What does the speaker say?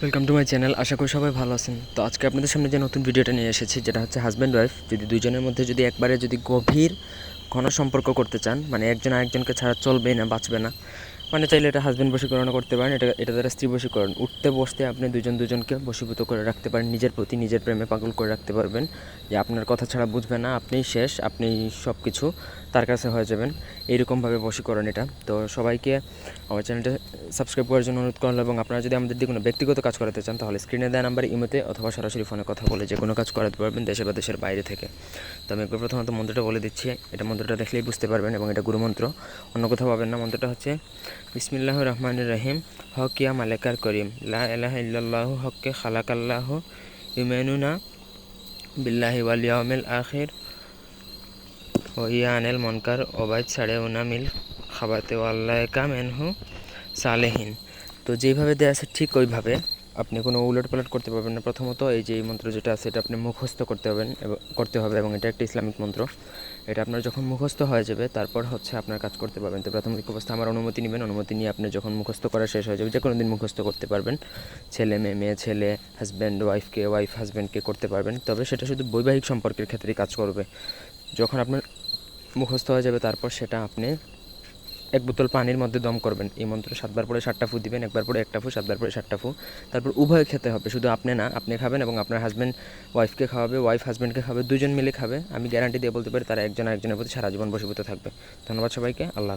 Welcome to my channel আশা করি সবাই ভালো আছেন। তো আজকে আপনাদের সামনে যে নতুন ভিডিওটা নিয়ে এসেছি, যেটা হচ্ছে হাজব্যান্ড ওয়াইফ যদি দুজনের মধ্যে যদি একবারে যদি গভীর ঘন সম্পর্ক করতে চান মানে একজন আরেকজনকে ছাড়া চলবে না, বাঁচবে না মানে চাইলে এটা হাজব্যান্ড বশীকরণও করতে পারেন, এটা এটা দ্বারা স্ত্রী বশীকরণ। উঠতে, বসতে আপনি দুজন দুজনকে বশীভূত করে রাখতে পারেন, নিজের প্রতি নিজের প্রেমে পাগল করে রাখতে পারবেন। যে আপনার কথা ছাড়া বুঝবে না আপনি শেষ আপনি সব কিছু তার কাছে হয়ে যাবেন। এইরকমভাবে বশীকরণ এটা। তো সবাইকে আমার চ্যানেলটা সাবস্ক্রাইব করার জন্য অনুরোধ করলাম এবং আপনারা যদি আমাদের দিয়ে কোনো ব্যক্তিগত কাজ করাতে চান, তাহলে স্ক্রিনে দেওয়া নাম্বার ইমোতে অথবা সরাসরি ফোনে কথা বলে যে কোনো কাজ করাতে পারবেন দেশে বা দেশের বাইরে থেকে। তো আমি একবার প্রথমত মন্ত্রটা বলে দিচ্ছি। এটা মন্ত্রটা দেখলেই বুঝতে পারবেন এবং এটা গুরুমন্ত্র। অন্য কোথাও পাবেন না। মন্ত্রটা হচ্ছে বিসমিল্লাহ রহমান রহিম, হক ইয়া মালেকার করিম, লা এলাহ ইল্লাল্লাহ হককে খালাকাল্লাহ ইউমেনুনা বিল্লাহি ওয়াল ইয়াউমিল আখির। ও ইয়ানেল মনকার ওবায়দ সাড়ে উনামিল খাবাতে ওয়াল্লায়কা মেনহু সালেহীন। তো যেইভাবে দেওয়া আছে ঠিক ওইভাবে। আপনি কোনো উলট পালট করতে পারবেন না। প্রথমত এই যে মন্ত্র যেটা আছে, এটা আপনি মুখস্থ করতে হবেন এবং, করতে হবে এবং এটা একটা ইসলামিক মন্ত্র। এটা আপনার যখন মুখস্থ হয়ে যাবে, তারপর হচ্ছে আপনার কাজ করতে পারবেন। তো প্রাথমিক অবস্থা আমার অনুমতি নেবেন। অনুমতি নিয়ে আপনি যখন মুখস্থ করা শেষ হয়ে যাবে যে কোনো দিন মুখস্থ করতে পারবেন। ছেলে, মেয়ে মেয়ে, ছেলে হাজব্যান্ড ওয়াইফকে ওয়াইফ হাজব্যান্ডকে করতে পারবেন। তবে সেটা শুধু বৈবাহিক সম্পর্কের ক্ষেত্রেই কাজ করবে। যখন আপনার মুখস্থ হয়ে যাবে, তারপর সেটা আপনি এক বোতল পানির মধ্যে দম করবেন। এই মন্ত্র সাতবার পরে সাতটা ফু দিবেন, একবার পরে একটা ফু, সাতবার পরে সাতটা ফু। তারপর উভয় খেতে হবে, শুধু আপনি না, আপনি খাবেন এবং আপনার হাজব্যান্ড ওয়াইফকে খাওয়াবে ওয়াইফ হাজব্যান্ডকে খাবে দুজন মিলে খাবে। আমি গ্যারান্টি দিয়ে বলতে পারি, তারা একজন আরেকজনের প্রতি সারা জীবন বসীভূত থাকবে। ধন্যবাদ সবাইকে, আল্লাহ।